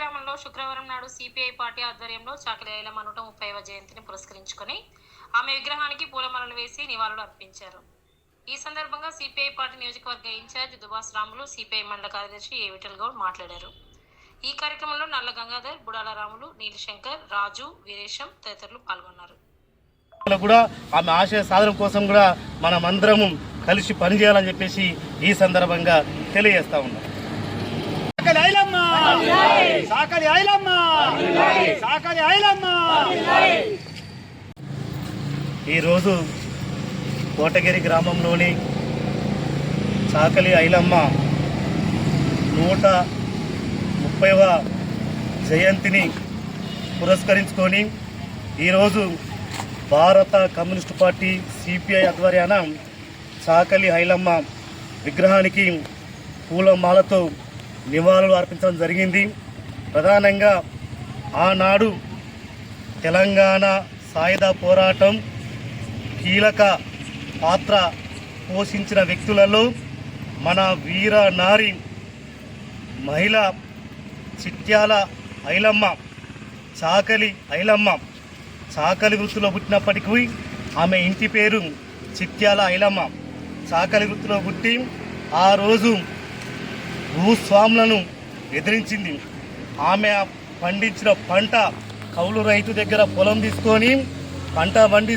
గ్రామంలో శుక్రవారం నాడు సిపిఐ పార్టీ ఆధ్వర్యంలో చాకలి ఐలమ్మ నూట ముప్పైవ జయంతిని పురస్కరించుకొని ఆమె విగ్రహానికి పూలమాలలు వేసి నివాళులు అర్పించారు. ఈ సందర్భంగా సిపిఐ పార్టీ నియోజకవర్గ ఇన్ఛార్జ్ దుబాస్ రాములు సిపిఐ మండల కార్యదర్శి ఏ విఠల్ గౌడ్ మాట్లాడారు. ఈ కార్యక్రమంలో నల్ల గంగాధర్ బుడాల రాములు నీలశంకర్ రాజు వీరేశం తదితరులు పాల్గొన్నారు. కూడా ఆమె ఆశయ సాధన కోసం కూడా మనం అందరము కలిసి పనిచేయాలని చెప్పేసి ఈ సందర్భంగా తెలియజేస్తా ఉన్నాం. సాకలి ఐలమ్మ! సాకలి ఐలమ్మ! ఈరోజు కోటగిరి గ్రామంలోని చాకలి ఐలమ్మ నూట ముప్పైవ జయంతిని పురస్కరించుకొని ఈరోజు భారత కమ్యూనిస్టు పార్టీ సిపిఐ ఆధ్వర్యాన చాకలి ఐలమ్మ విగ్రహానికి పూలమాలతో నివాళులు అర్పించడం జరిగింది. ప్రధానంగా ఆనాడు తెలంగాణ సాయుధ పోరాటం కీలక పాత్ర పోషించిన వ్యక్తులలో మన వీర నారి మహిళ చిట్యాల ఐలమ్మ చాకలి ఐలమ్మ. చాకలి వృత్తిలో పుట్టినప్పటికీ ఆమె ఇంటి పేరు చిట్యాల ఐలమ్మ. చాకలి వృత్తిలో పుట్టి ఆ రోజు భూస్వాములను ఎదిరించింది ఆమె పండించిన పంట కౌలు రైతు దగ్గర పొలం తీసుకొని పంట పండి